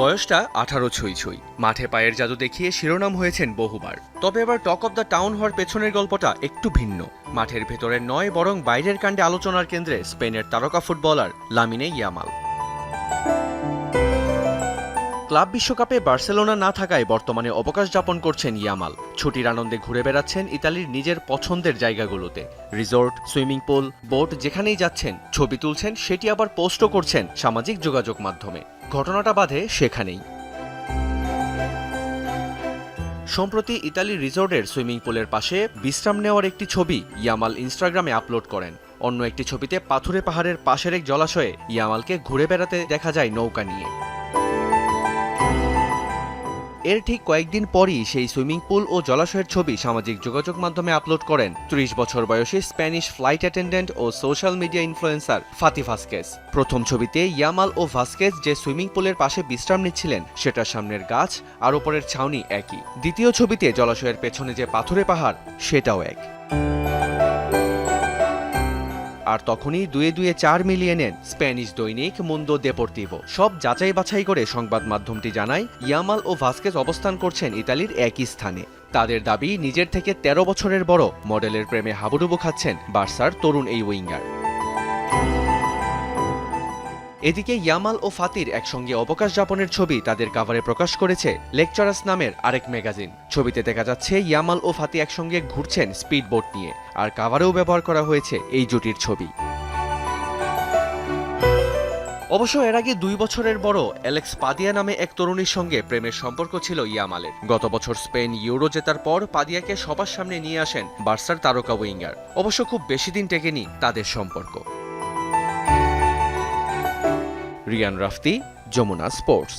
বয়সটা আঠারো ছুঁই ছুঁই। মাঠে পায়ের জাদু দেখিয়ে শিরোনাম হয়েছেন বহুবার। তবে এবার টক অব দ্য টাউন হওয়ার পেছনের গল্পটা একটু ভিন্ন। মাঠের ভেতরের নয়, বরং বাইরের কাণ্ডে আলোচনার কেন্দ্রে স্পেনের তারকা ফুটবলার লামিনে ইয়ামাল। ক্লাব বিশ্বকাপে বার্সেলোনা না থাকায় বর্তমানে অবকাশ যাপন করছেন ইয়ামাল। ছুটির আনন্দে ঘুরে বেড়াচ্ছেন ইতালির নিজের পছন্দের জায়গাগুলোতে। রিসোর্ট, সুইমিং পুল, বোট যেখানেই যাচ্ছেন, ছবি তুলছেন, সেটি আবার পোস্টও করছেন সামাজিক যোগাযোগ মাধ্যমে। ঘটনাটা বাধে সেখানেই। সম্প্রতি ইতালির রিসোর্টের সুইমিং পুলের পাশে বিশ্রাম নেওয়ার একটি ছবি ইয়ামাল ইনস্টাগ্রামে আপলোড করেন। অন্য একটি ছবিতে পাথুরে পাহাড়ের পাশের এক জলাশয়ে ইয়ামালকে ঘুরে বেড়াতে দেখা যায় নৌকা নিয়ে। এর ঠিক কয়েকদিন পরই সেই সুইমিং পুল ও জলাশয়ের ছবি সামাজিক যোগাযোগ মাধ্যমে আপলোড করেন। ত্রিশ বছর বয়সী স্প্যানিশ ফ্লাইট অ্যাটেন্ডেন্ট ও social media influencer Fati Vasquez. প্রথম ছবিতে ইয়ামাল ও ভাস্কেস যে সুইমিং পুলের পাশে বিশ্রাম নিচ্ছিলেন সেটার সামনের গাছ আর ওপরের ছাউনি একই। দ্বিতীয় ছবিতে জলাশয়ের পেছনে যে পাথুরে পাহাড়, সেটাও এক। আর তখনই দুয়ে দুয়ে চার মিলিয়ে নেন স্প্যানিশ দৈনিক মুন্দো দেপোর্তিভো সব যাচাই বাছাই করে সংবাদ মাধ্যমটি জানায়, ইয়ামাল ও ভাস্কেজ অবস্থান করছেন ইতালির একই স্থানে। তাদের দাবি, নিজের থেকে ১৩ বছরের বড় মডেলের প্রেমে হাবুডুবু খাচ্ছেন বার্সার তরুণ এই উইঙ্গার। এদিকে ইয়ামাল ও ফাতির একসঙ্গে অবকাশ যাপনের ছবি তাদের কাভারে প্রকাশ করেছে লেকচারাস নামের আরেক ম্যাগাজিন ছবিতে দেখা যাচ্ছে ইয়ামাল ও ফাতি একসঙ্গে ঘুরছেন স্পিড বোট নিয়ে, আর কাভারেও ব্যবহার করা হয়েছে এই জুটির ছবি। অবশ্য এর আগে দুই বছরের বড় অ্যালেক্স পাদিয়া নামে এক তরুণীর সঙ্গে প্রেমের সম্পর্ক ছিল ইয়ামালের। গত বছর স্পেন ইউরো জেতার পর পাদিয়াকে সবার সামনে নিয়ে আসেন বার্সার তারকা উইঙ্গার। অবশ্য খুব বেশি দিন টেকেনি তাদের সম্পর্ক। রিয়ান রাফতি যমুনা স্পোর্টস।